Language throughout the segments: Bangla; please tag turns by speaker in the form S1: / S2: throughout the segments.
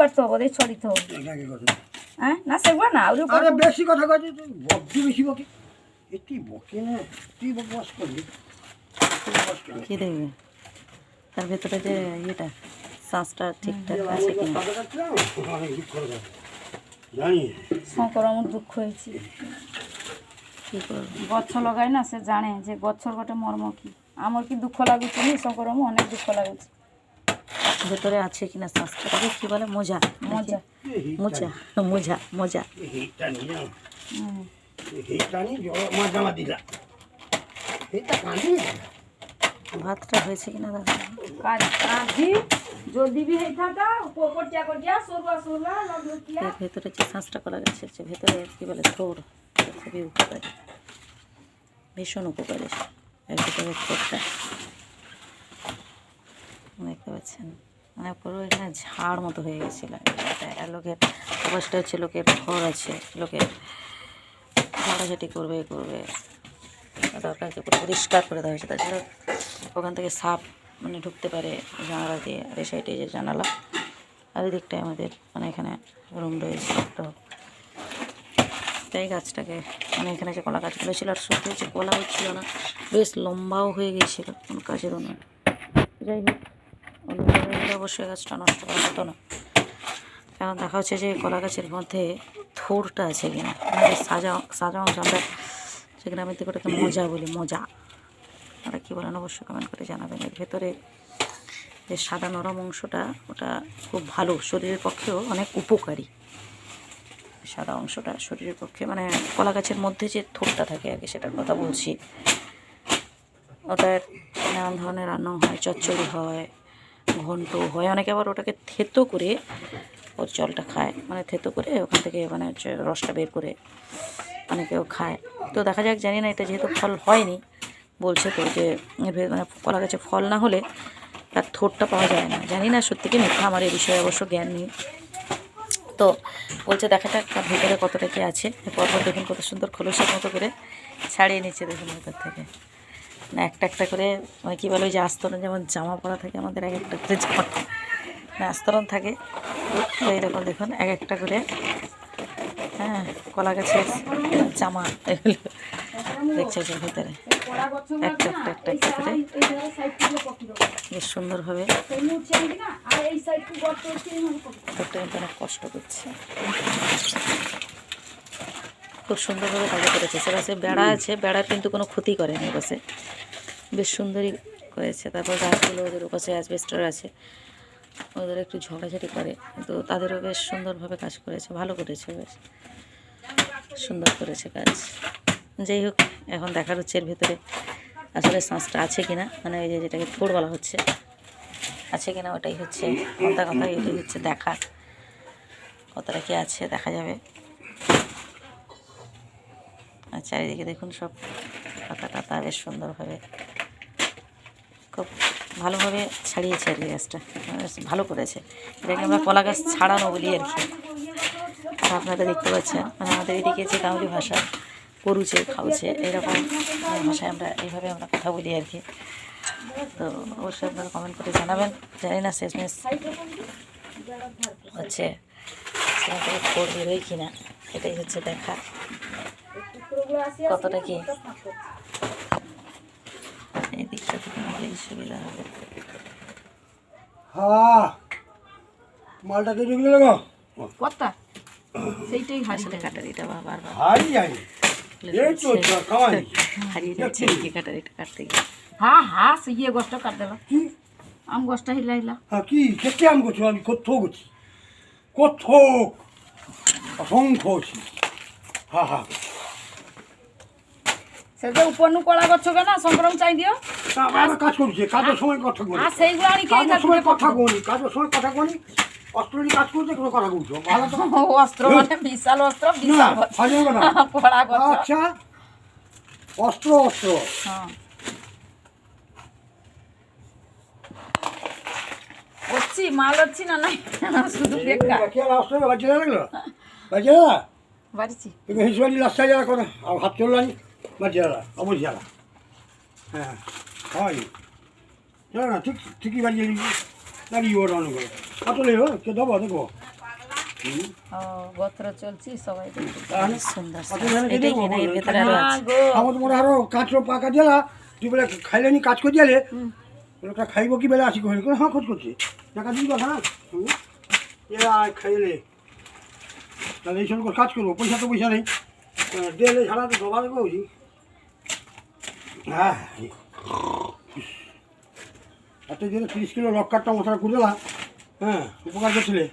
S1: করতে হবে ওদের ছড়িতে হবে। হ্যাঁ? না সেগুলো না ওর
S2: আরে বেশি কথা কয় তুই বড্ড বেশি বকে। এ তুই বকে না তুই বকবাস করবি।
S3: কি দেখবে? তার ভেতরে যে ইয়েটা শ্বাসটা ঠিকঠাক আছে
S2: দুঃখ জানি।
S1: শঙ্কর আমার দুঃখ হয়েছে। গছ লগাই না সে জানে যে গছর গোটে মর্ম কি। আমার কি দুঃখ লাগুছে নি? শঙ্কর অনেক দুঃখ লাগুছে।
S3: ভেতরে আছে কিনা শ্বাসটাকে কি বলে? মোজা।
S1: মজা।
S3: মোজা। মোজা মোজা। ভাতটা হয়েছে কিনা দাদা? ভেতরে যে শ্বাসটা করা গেছে ভেতরে কি বলে এটা খুবই উপকারী। ভীষণ উপকারী। এর ভেতরে পাচ্ছেন মানে পুরো এখানে ঝাড় মতো হয়ে গেছিল। লোকের অবস্থা হচ্ছে, লোকের ঘর আছে, লোকের ঝাড়াঝাটি করবে করবে। দরকার হচ্ছে পুরো পরিষ্কার করে দেওয়া হয়েছে। তাছাড়া ওখান থেকে সাপ মানে ঢুকতে পারে জানালা দিয়ে, আর এই সাইডে যে জানালা। আর দিকটায় আমাদের মানে এখানে রুম রয়েছে, তো তাই গাছটাকে মানে এখানে যে কলা গাছগুলো ছিল, আর সত্যি হচ্ছে কলা হচ্ছিল না, বেশ লম্বাও হয়ে গিয়েছিল কোনো কাজেরও না যাই হোক। অবশ্যই গাছটা নষ্ট করা হতো না। কারণ দেখা হচ্ছে যে কলা গাছের মধ্যে থোরটা আছে কিনা সাজা সাজা অংশ আমরা সেখানে আমি ওটাকে মজা বলি, মজা। আপনারা কী বলেন অবশ্যই কমেন্ট করে জানাবেন। এর ভেতরে যে সাদা নরম অংশটা, ওটা খুব ভালো, শরীরের পক্ষেও অনেক উপকারী। সাদা অংশটা শরীরের পক্ষে মানে কলা গাছের মধ্যে যে থোরটা থাকে আর কি, সেটার কথা বলছি। ওটার নানান ধরনের রান্না হয়, চচ্চড়ি হয় ঘন্ট হয়। অনেকে আবার ওটাকে থেতো করে ওর জলটা খায়। মানে থেতো করে ওখান থেকে মানে রসটা বের করে অনেকেও খায়। তো দেখা যাক, জানি না, এটা যেহেতু ফল হয়নি। বলছে তো যে মানে কলা গাছে ফল না হলে তার থোরটা পাওয়া যায় না। জানি না সত্যি কি মিথ্যা, আমার এই বিষয়ে অবশ্য জ্ঞান নেই। তো বলছে, দেখা যাক, তার ভেতরে কতটা কি আছে। পরপর দেখুন কত সুন্দর খোলসের মতো করে ছাড়িয়ে নিচ্ছে দেখুন ভেতর থেকে। একটা একটা করে মানে কী বলে ওই যে আস্তরণ যেমন জামা পরা থাকে আমাদের এক একটা করে জামা না আস্তরণ থাকে। তো এরকম দেখুন এক একটা করে হ্যাঁ কলা গাছের জামা এগুলো দেখছে যে ভিতরে। একটা একটা একটা একটা করে। বেশ সুন্দরভাবে অনেক কষ্ট করছে। খুব সুন্দরভাবে কাজ করেছে। সে পাশে বেড়া আছে, বেড়ার কিন্তু কোনো ক্ষতি করেনি বসে। বেশ সুন্দরই করেছে তারপর গাছগুলো ওদের ওপাশে অ্যাসবেস্টার আছে। ওদের একটু ঝগড়াঝাটি করে। কিন্তু তাদেরও বেশ সুন্দরভাবে কাজ করেছে। ভালো করেছে বেশ। সুন্দর করেছে কাজ। যাই হোক, এখন দেখার হচ্ছে এর ভেতরে আসলে শ্বাসটা আছে কিনা। মানে ওই যে যেটাকে থোড় বলা হচ্ছে। আছে কিনা ওটাই হচ্ছে। কথা কথা এটাই হচ্ছে দেখা। কতটা কি আছে দেখা যাবে। আর চারিদিকে দেখুন সব পাতা টাতা, বেশ সুন্দরভাবে খুব ভালোভাবে ছাড়িয়েছে আর কি গাছটা। ভালো করেছে। এটাকে আমরা কলা গাছ ছাড়ানো বলি আর কি। আর আপনারা দেখতে পাচ্ছেন মানে আমাদের এদিকে যে গাঁওলি ভাষা করুছে খাউছে এরকম ভাষায় আমরা এইভাবে আমরা কথা বলি আর কি। তো অবশ্যই আপনারা কমেন্ট করে জানাবেন। জানি না শেষমেশ হচ্ছে সেখান থেকে ফোর বেরোয় কিনা, এটাই হচ্ছে দেখা। কতটা কি? এই দিকটা থেকে নিলেই সুবিধা হবে।
S2: হ্যাঁ মালটা কেটে গেলে গো।
S1: কথা সেইটাই
S3: আসলে কাটারিটা বা- বারবার
S2: হারি যাই এই তো কামাই।
S3: হারিয়ে যাচ্ছে এই কাটারিটা কাটতে গিয়ে।
S1: হ্যাঁ হ্যাঁ সে ইয়ে গছটা কাট দেলা।
S2: কি?
S1: আম গছটা হিলা হিলা।
S2: হ্যাঁ কি? কেটে আম করছ আমি কোথাও করছি কোথাও অসংখ্য হ্যাঁ হ্যাঁ
S1: সে যে উপরনু কলা গছ কেন? সংক্রম চাই দিও।
S2: আমরা কাজ করছি কাজের সময় কথা বলি।
S1: আর সেইগুলো আমি কে
S2: কাজের সময় কথা বলি। কাজের সময় কথা বলি। অস্ত্র নিয়ে কাজ করতে কোনো কথা বলছো? ভালো তো।
S1: অস্ত্র মানে বিশাল অস্ত্র বিশাল কলা গছ।
S2: আচ্ছা। অস্ত্র অস্ত্র।
S1: হ্যাঁ। হচ্ছি মাল হচ্ছি না নাই শুধু বেকার।
S2: কি আর অস্ত্র বাজে লাগল বাজে তুমি করো আর হাত বাজে যারা অবশ্যই যারা হ্যাঁ হয় জানো না ঠিক ঠিকই বাজিয়ে দিবি লাগিয়ে ওটা অনেক করে কাটলে কে দেবো দেখব হুম
S1: ও গোত্র চলছি সবাই দেখতে
S2: তাহলে
S3: সুন্দর
S2: কত জানে কে
S3: এটাই
S2: দেখব
S3: কিনা এর
S2: বলো?
S3: ভেতরে আরও
S1: না
S3: আছে
S1: গো
S2: আমার তোমার আরও কাঁচো পাকা দিলা তুই বলে খাইলে নি কাজ করে দিলে খাইব কি বেলা আসি করে হ্যাঁ খোঁজ করছে টাকা দিবি কথা না হুম? এ খাইলে তাহলে এই সময় কাজ করব পয়সা তো পয়সা নেই দিলে ছাড়া তো দবা বুঝি হ্যাঁ এত জন্য তিরিশ কিলো লক্কারটা মশলা করে দিলা হ্যাঁ উপকার করছিলে।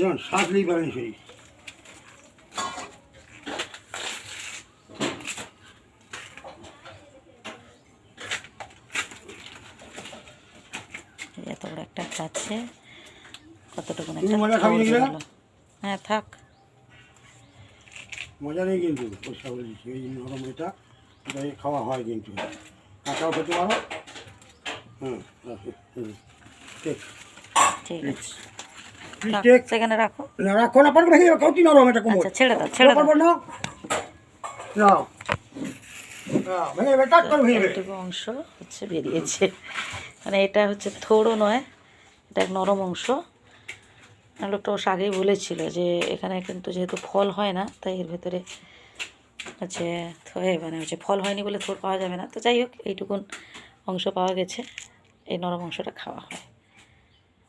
S2: যেমন শ্বাস নেই পারেনি সেই
S3: এত বড় একটা আছে কতটুকু? হ্যাঁ থাক।
S2: মজা নেই কিন্তু এই নরম এটা। এটা খাওয়া হয় কিন্তু। কাঁচাও খেতে পারো। হুম ঠিক।
S3: ঠিক আছে।
S2: প্লিজ
S3: থাক,
S2: টেক
S3: সেখানে রাখো।
S2: না রাখো না পারবে ভেঙে যাবে কত নরম এটা কোমর।
S3: ছেড়ে দাও ছেড়ে দাও।
S2: না। না না, ভেঙে যাবে টাক করে ভেঙে যাবে
S3: এইটুকু অংশ হচ্ছে বেরিয়েছে। মানে এটা হচ্ছে থোড়ও নয় এটা এক নরম অংশ। লোকটা অবশ্য আগেই বলেছিল যে এখানে কিন্তু যেহেতু ফল হয় না তাই এর ভেতরে হচ্ছে থয়ে মানে হচ্ছে ফল হয়নি বলে থোর পাওয়া যাবে না। তো যাই হোক, এইটুকুন অংশ পাওয়া গেছে। এই নরম অংশটা খাওয়া হয়।